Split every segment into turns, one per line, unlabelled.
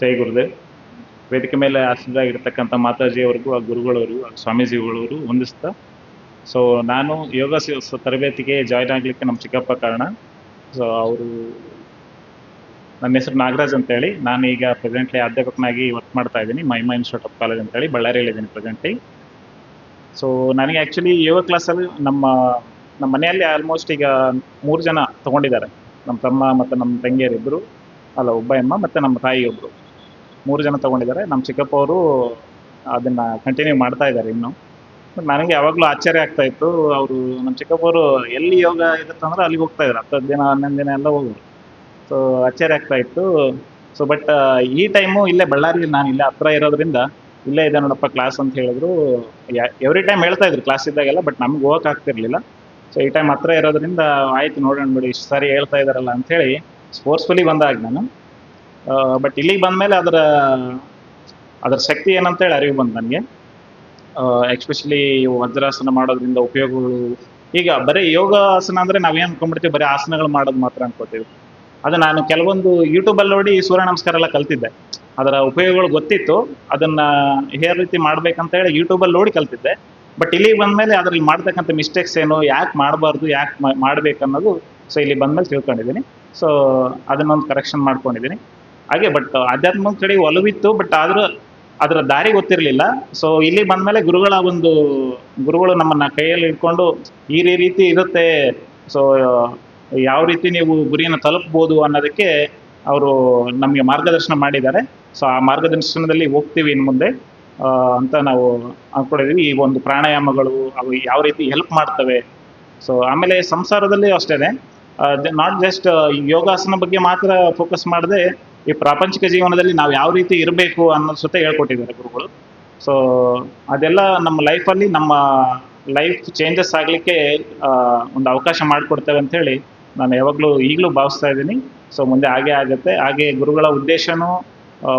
ಜೈ ಗುರುದೇವ್ ವೇದಿಕೆ ಮೇಲೆ ಆಸೀನರಾಗಿರ್ತಕ್ಕಂಥ ಮಾತಾಜಿಯವರಿಗೂ ಆ ಗುರುಗಳವರು, ಆ ಸ್ವಾಮೀಜಿಗಳವರು ಹೊಂದಿಸ್ತಾ ಸೊ ನಾನು ಯೋಗ ತರಬೇತಿಗೆ ಜಾಯ್ನ್ ಆಗಲಿಕ್ಕೆ ನಮ್ಮ ಚಿಕ್ಕಪ್ಪ ಕಾರಣ. ಸೊ ಅವರು ನನ್ನ ಹೆಸರು ನಾಗರಾಜ್ ಅಂತೇಳಿ. ನಾನು ಈಗ ಪ್ರೆಸೆಂಟ್ಲಿ ಅಧ್ಯಾಪಕನಾಗಿ ವರ್ಕ್ ಮಾಡ್ತಾ ಇದ್ದೀನಿ. ಮೈಮಾ ಇನ್ಸ್ಟಿಟ್ಯೂಟ್ ಆಫ್ ಕಾಲೇಜ್ ಅಂತೇಳಿ. ಬಳ್ಳಾರಿಯಲ್ಲಿದ್ದೀನಿ ಪ್ರೆಸೆಂಟ್ಲಿ ಸೊ ನನಗೆ ಆ್ಯಕ್ಚುಲಿ ಯೋಗ ಕ್ಲಾಸಲ್ಲಿ ನಮ್ಮ ನಮ್ಮ ಮನೆಯಲ್ಲಿ ಆಲ್ಮೋಸ್ಟ್ ಈಗ ಮೂರು ಜನ ತಗೊಂಡಿದ್ದಾರೆ. ನಮ್ಮ ತಮ್ಮ ಮತ್ತು ನಮ್ಮ ತಂಗಿಯರಿಬ್ಬರು ಅಲ್ಲ ಒಬ್ಬ, ಅಮ್ಮ ಮತ್ತು ನಮ್ಮ ತಾಯಿ ಒಬ್ಬರು ಮೂರು ಜನ ತಗೊಂಡಿದ್ದಾರೆ. ನಮ್ಮ ಚಿಕ್ಕಪ್ಪ ಅವರು ಅದನ್ನು ಕಂಟಿನ್ಯೂ ಮಾಡ್ತಾ ಇದ್ದಾರೆ ಇನ್ನು. ಬಟ್ ನನಗೆ ಯಾವಾಗಲೂ ಆಶ್ಚರ್ಯ ಆಗ್ತಾ ಇತ್ತು, ಅವರು ನಮ್ಮ ಚಿಕ್ಕಪ್ಪವರು ಎಲ್ಲಿ ಯೋಗ ಇರುತ್ತಂದ್ರೆ ಅಲ್ಲಿಗೆ ಹೋಗ್ತಾ ಇದ್ದಾರೆ. ಹತ್ತತ್ತು ದಿನ, ಹನ್ನೊಂದು ದಿನ ಎಲ್ಲ ಹೋಗೋರು. ಸೊ ಆಶ್ಚರ್ಯ ಆಗ್ತಾ ಇತ್ತು. ಸೊ ಬಟ್ ಈ ಟೈಮು ಇಲ್ಲೇ ಬಳ್ಳಾರಿಯಲ್ಲಿ ನಾನು ಇಲ್ಲೇ ಹತ್ರ ಇರೋದ್ರಿಂದ ಇಲ್ಲೇ ಇದೆ ನೋಡಪ್ಪ ಕ್ಲಾಸ್ ಅಂತ ಹೇಳಿದ್ರು. ಎವ್ರಿ ಟೈಮ್ ಹೇಳ್ತಾ ಇದ್ರು ಕ್ಲಾಸ್ ಇದ್ದಾಗೆಲ್ಲ ಬಟ್ ನಮ್ಗೆ ಹೋಗಕ್ಕೆ ಆಗ್ತಿರ್ಲಿಲ್ಲ. ಸೊ ಈ ಟೈಮ್ ಹತ್ರ ಇರೋದ್ರಿಂದ ಆಯ್ತು ನೋಡೋಣ ಬಿಡಿ, ಇಷ್ಟು ಸಾರಿ ಹೇಳ್ತಾ ಇದಾರಲ್ಲ ಅಂಥೇಳಿ ಸ್ಪೋರ್ಟ್ಸ್ಫುಲಿ ಬಂದಾಗ ನಾನು. ಬಟ್ ಇಲ್ಲಿಗೆ ಬಂದಮೇಲೆ ಅದರ ಅದರ ಶಕ್ತಿ ಏನಂತೇಳಿ ಅರಿವು ಬಂತು ನನಗೆ. ಎಕ್ಸ್ಪೆಷಲಿ ವಜ್ರಾಸನ ಮಾಡೋದ್ರಿಂದ ಉಪಯೋಗಗಳು, ಈಗ ಬರೀ ಯೋಗಾಸನ ಅಂದರೆ ನಾವೇನು ಅನ್ಕೊಂಡ್ಬಿಡ್ತೀವಿ, ಬರೀ ಆಸನಗಳು ಮಾಡೋದು ಮಾತ್ರ ಅನ್ಕೋತೀವಿ. ಅದು ನಾನು ಕೆಲವೊಂದು ಯೂಟ್ಯೂಬಲ್ಲಿ ನೋಡಿ ಸೂರ್ಯ ನಮಸ್ಕಾರ ಎಲ್ಲ ಕಲ್ತಿದ್ದೆ. ಅದರ ಉಪಯೋಗಗಳು ಗೊತ್ತಿತ್ತು, ಅದನ್ನ ಹೇ ರೀತಿ ಮಾಡ್ಬೇಕಂತ ಹೇಳಿ ಯೂಟ್ಯೂಬಲ್ಲಿ ನೋಡಿ ಕಲ್ತಿದ್ದೆ. ಬಟ್ ಇಲ್ಲಿಗೆ ಬಂದಮೇಲೆ ಅದ್ರಲ್ಲಿ ಮಾಡ್ತಕ್ಕಂಥ ಮಿಸ್ಟೇಕ್ಸ್ ಏನು, ಯಾಕೆ ಮಾಡಬಾರ್ದು, ಯಾಕೆ ಮಾಡ್ಬೇಕು ಅನ್ನೋದು ಸೊ ಇಲ್ಲಿ ಬಂದಮೇಲೆ ತಿಳ್ಕೊಂಡಿದ್ದೀನಿ. ಸೊ ಅದನ್ನೊಂದು ಕರೆಕ್ಷನ್ ಮಾಡ್ಕೊಂಡಿದ್ದೀನಿ. ಹಾಗೆ ಬಟ್ ಆಧ್ಯಾತ್ಮದ ಕಡೆ ಒಲವಿತ್ತು ಬಟ್ ಆದರೂ ಅದರ ದಾರಿ ಗೊತ್ತಿರಲಿಲ್ಲ. ಸೊ ಇಲ್ಲಿ ಬಂದಮೇಲೆ ಗುರುಗಳ ಒಂದು, ಗುರುಗಳು ನಮ್ಮನ್ನ ಕೈಯಲ್ಲಿ ಇಟ್ಕೊಂಡು ಈ ರೀತಿ ಇರುತ್ತೆ. ಸೊ ಯಾವ ರೀತಿ ನೀವು ಗುರಿಯನ್ನು ತಲುಪ್ಬೋದು ಅನ್ನೋದಕ್ಕೆ ಅವರು ನಮಗೆ ಮಾರ್ಗದರ್ಶನ ಮಾಡಿದ್ದಾರೆ. ಸೊ ಆ ಮಾರ್ಗದರ್ಶನದಲ್ಲಿ ಹೋಗ್ತೀವಿ ಇನ್ನು ಮುಂದೆ. ಅಂತ ನಾವು ಅಂದ್ಕೊಂಡಿದ್ದೀವಿ. ಈ ಒಂದು ಪ್ರಾಣಾಯಾಮಗಳು ಅವು ಯಾವ ರೀತಿ ಹೆಲ್ಪ್ ಮಾಡ್ತವೆ. ಸೊ ಆಮೇಲೆ ಸಂಸಾರದಲ್ಲಿ ಅಷ್ಟೇ ನಾಟ್ ಜಸ್ಟ್ ಯೋಗಾಸನ ಬಗ್ಗೆ ಮಾತ್ರ ಫೋಕಸ್ ಮಾಡದೆ ಈ ಪ್ರಾಪಂಚಿಕ ಜೀವನದಲ್ಲಿ ನಾವು ಯಾವ ರೀತಿ ಇರಬೇಕು ಅನ್ನೋದು ಸುತ್ತ ಹೇಳ್ಕೊಟ್ಟಿದ್ದಾರೆ ಗುರುಗಳು. ಸೊ ಅದೆಲ್ಲ ನಮ್ಮ ಲೈಫಲ್ಲಿ ನಮ್ಮ ಲೈಫ್ ಚೇಂಜಸ್ ಆಗಲಿಕ್ಕೆ ಒಂದು ಅವಕಾಶ ಮಾಡಿಕೊಡ್ತೇವೆ ಅಂತ ಹೇಳಿ ನಾನು ಯಾವಾಗಲೂ ಈಗಲೂ ಭಾವಿಸ್ತಾ ಇದ್ದೀನಿ. ಸೊ ಮುಂದೆ ಹಾಗೆ ಆಗುತ್ತೆ. ಹಾಗೆ ಗುರುಗಳ ಉದ್ದೇಶನೂ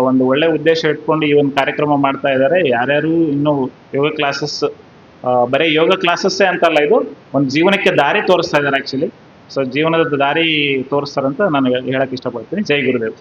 ಒಂದು ಒಳ್ಳೆ ಉದ್ದೇಶ ಇಟ್ಕೊಂಡು ಈ ಒಂದು ಕಾರ್ಯಕ್ರಮ ಮಾಡ್ತಾ ಇದ್ದಾರೆ. ಯಾರ್ಯಾರು ಇನ್ನೂ ಯೋಗ ಕ್ಲಾಸಸ್ ಬರೀ ಯೋಗ ಕ್ಲಾಸಸ್ಸೇ ಅಂತಲ್ಲ ಇದು, ಒಂದು ಜೀವನಕ್ಕೆ ದಾರಿ ತೋರಿಸ್ತಾ ಇದ್ದಾರೆ ಆ್ಯಕ್ಚುಲಿ ಸೊ ಜೀವನದ ದಾರಿ ತೋರಿಸ್ತಾರಂತ ನಾನು ಹೇಳಕ್ಕೆ ಇಷ್ಟಪಡ್ತೀನಿ. ಜೈ ಗುರುದೇವ್.